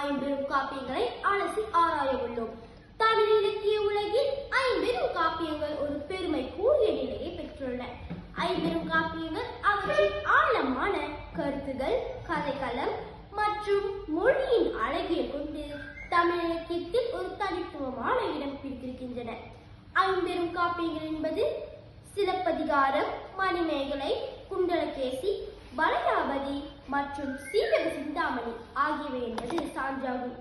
ஐம்பெரும் காப்பியங்களை அலசி ஆராய உள்ளோம். தமிழ் இலக்கிய உலகில் ஐம்பெரும் காப்பியங்கள் ஒரு பெருமை கூறிய நிலையை பெற்றுள்ளன. ஐம்பெரும் காப்பியங்கள் அவற்றின் ஆழமான கருத்துகள் கதைக்களம் மற்றும் மொழியின் அழகிய கொண்டு தமிழ் இலக்கியத்தில் ஒரு தனித்துவமான இடம் பிடித்திருக்கின்றன. ஐம்பெரும் காப்பியங்கள் என்பது சிலப்பதிகாரம் மணிமேகலை குண்டலகேசி வளைய மற்றும் சீவக சிந்தாமணி ஆகியவை என்பது சான்றாகும்.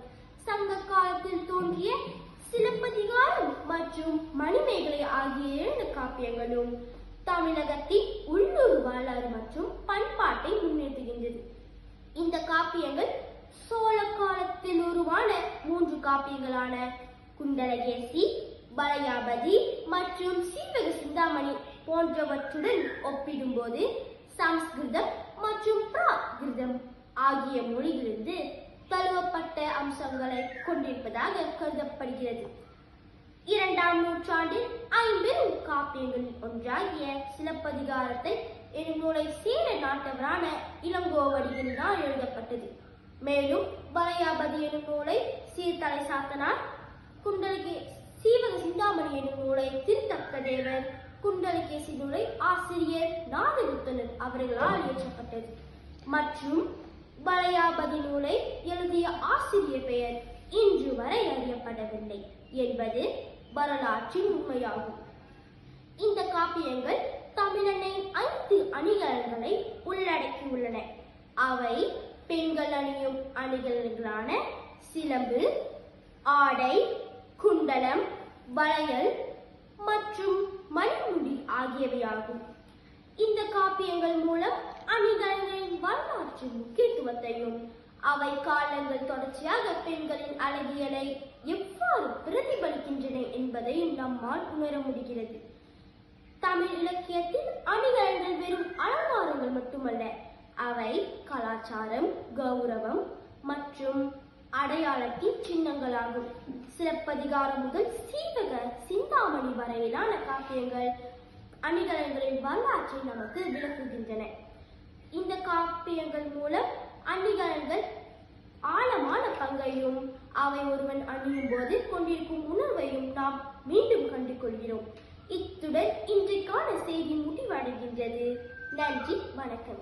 சங்க காலத்தில் தோன்றிய சிலப்பதிகாரம் மற்றும் மணிமேகலை ஆகிய இரண்டு காப்பியங்களும் தமிழகத்தின் உள்ளூர் வரலாறு மற்றும் பண்பாட்டை முன்னேற்றுகின்றது. இந்த காப்பியங்கள் சோழ காலத்தில் உருவான மூன்று காப்பியங்களான குண்டலகேசி வளையாபதி மற்றும் சீவக சிந்தாமணி போன்றவற்றுடன் ஒப்பிடும்போது சம்ஸ்கிருதம் மற்றும் பிராகிருதம் ஆகிய மொழியிலிருந்து தழுவப்பட்ட அம்சங்களை கொண்டிருப்பதாக கருதப்படுகிறது. இரண்டாம் நூற்றாண்டில் ஐம்பெரும் காப்பியங்களில் ஒன்றாகிய சிலப்பதிகாரத்தை எனும் நூலை சேர நாட்டவரான இளங்கோவடிகளினால் எழுதப்பட்டது. மேலும் வளையாபதி எனும் நூலை சீர்தலை சாத்தனார் குண்டலகே சீவக சிந்தாமணி எனும் நூலை திருத்தக்க தேவர் குண்டலிகேசி நூலை ஆசிரியர் நாதகுத்தனர் அவர்களால் இயற்றப்பட்டது. மற்றும் வளையாபதி நூலை எழுதிய ஆசிரியர் பெயர் இன்று வரை அறியப்படவில்லை என்பது வரலாற்றின் உண்மையாகும். இந்த காப்பியங்கள் தமிழனின் ஐந்து அணிகலன்களை உள்ளடக்கியுள்ளன. அவை பெண்கள் அணியும் அணிகலன்களான சிலம்பு ஆடை குண்டலம் வளையல் மற்றும் மணிமுடி ஆகியவையாகும். இந்த காப்பியங்கள் மூலம் அணிகலன்களின் வரலாற்றின் முக்கியத்துவத்தையும் அவை காலங்கள் தொடர்ச்சியாக பெண்களின் அழகியலை எவ்வாறு பிரதிபலிக்கின்றன என்பதையும் நம்மால் உணர முடிகிறது. தமிழ் இலக்கியத்தில் அணிகலன்கள் வெறும் அலங்காரங்கள் மட்டுமல்ல அவை கலாச்சாரம் கௌரவம் மற்றும் அடையாளத்தின் சின்னங்களாகும். சிலப்பதிகாரம் முதல் சீவக சிந்தாமணி வரையிலான காப்பியங்கள் அணிகலன்களின் வரலாற்றை நமக்கு விளக்குகின்றன. காப்பியங்கள் மூலம் அணிகலன்கள் ஆழமான பங்கையும் அவை ஒருவன் அணியும் போது கொண்டிருக்கும் உணர்வையும் நாம் மீண்டும் கண்டு கொள்கிறோம் இத்துடன் இன்றைக்கான செய்தி முடிவடைகின்றது. நன்றி வணக்கம்.